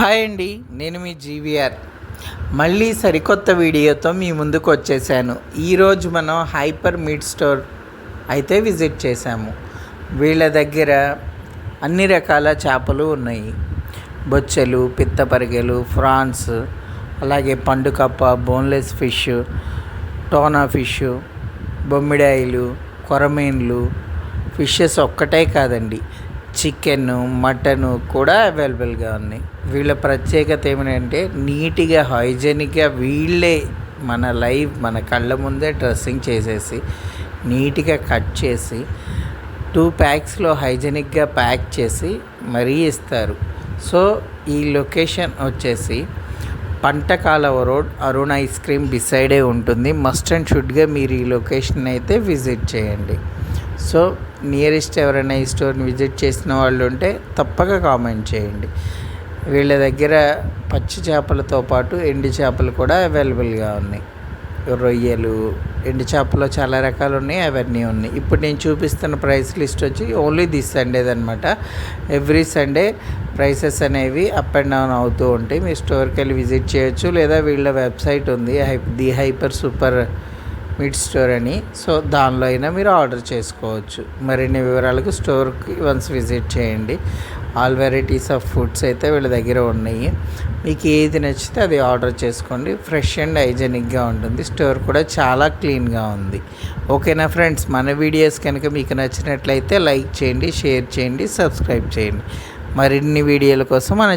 Hi అండి నేను మీ GVR. మళ్ళీ సరికొత్త వీడియోతో మీ ముందుకు వచ్చేసాను. ఈరోజు మనం హైపర్ మీట్ స్టోర్ అయితే విజిట్ చేశాము. వీళ్ళ దగ్గర అన్ని రకాల చేపలు ఉన్నాయి. బొచ్చెలు పిత్తపరిగెలు ఫ్రాన్స్ అలాగే పండుకప్ప బోన్లెస్ ఫిష్ టోనా ఫిష్ బొమ్మిడాయిలు కొరమీన్లు. ఫిషెస్ ఒక్కటే కాదండి చికెన్ మటన్ కూడా అవైలబుల్గా ఉన్నాయి. వీళ్ళ ప్రత్యేకత ఏమిటంటే నీట్గా హైజెనిక్గా వీళ్ళే మన లైవ్ మన కళ్ళ ముందే డ్రెస్సింగ్ చేసేసి నీట్గా కట్ చేసి టూ ప్యాక్స్లో హైజెనిక్గా ప్యాక్ చేసి మరీ ఇస్తారు. సో ఈ లొకేషన్ వచ్చేసి Pantakaluva road Arun ice cream బిసైడే ఉంటుంది. మస్ట్ అండ్ షుడ్గా మీరు ఈ లొకేషన్ అయితే విజిట్ చేయండి. సో నియరెస్ట్ ఎవరైనా ఈ స్టోర్ని విజిట్ చేసిన వాళ్ళు ఉంటే తప్పక కామెంట్ చేయండి. వీళ్ళ దగ్గర పచ్చి చేపలతో పాటు ఎండు చేపలు కూడా అవైలబుల్గా ఉన్నాయి. రొయ్యలు ఎండు చేపలు చాలా రకాలు ఉన్నాయి అవన్నీ ఉన్నాయి. ఇప్పుడు నేను చూపిస్తున్న ప్రైస్ లిస్ట్ వచ్చి ఓన్లీ దిస్ సండేది అనమాట ఎవ్రీ సండే ప్రైసెస్ అనేవి అప్ అండ్ డౌన్ అవుతూ ఉంటాయి. మీ స్టోర్కి వెళ్ళి విజిట్ చేయొచ్చు లేదా వీళ్ళ వెబ్సైట్ ఉంది hi the hyper super meat store అని. సో దానిలో అయినా మీరు ఆర్డర్ చేసుకోవచ్చు. మరిన్ని వివరాలకు స్టోర్కి వన్స్ విజిట్ చేయండి. ఆల్ వెరైటీస్ ఆఫ్ ఫుడ్స్ అయితే వీళ్ళ దగ్గర ఉన్నాయి. మీకు ఏది నచ్చితే అది ఆర్డర్ చేసుకోండి. ఫ్రెష్ అండ్ హైజెనిక్గా ఉంటుంది. స్టోర్ కూడా చాలా క్లీన్గా ఉంది. ఓకేనా ఫ్రెండ్స్ మన వీడియోస్ కనుక మీకు నచ్చినట్లయితే లైక్ చేయండి షేర్ చేయండి సబ్స్క్రైబ్ చేయండి. మరిన్ని వీడియోల కోసం మన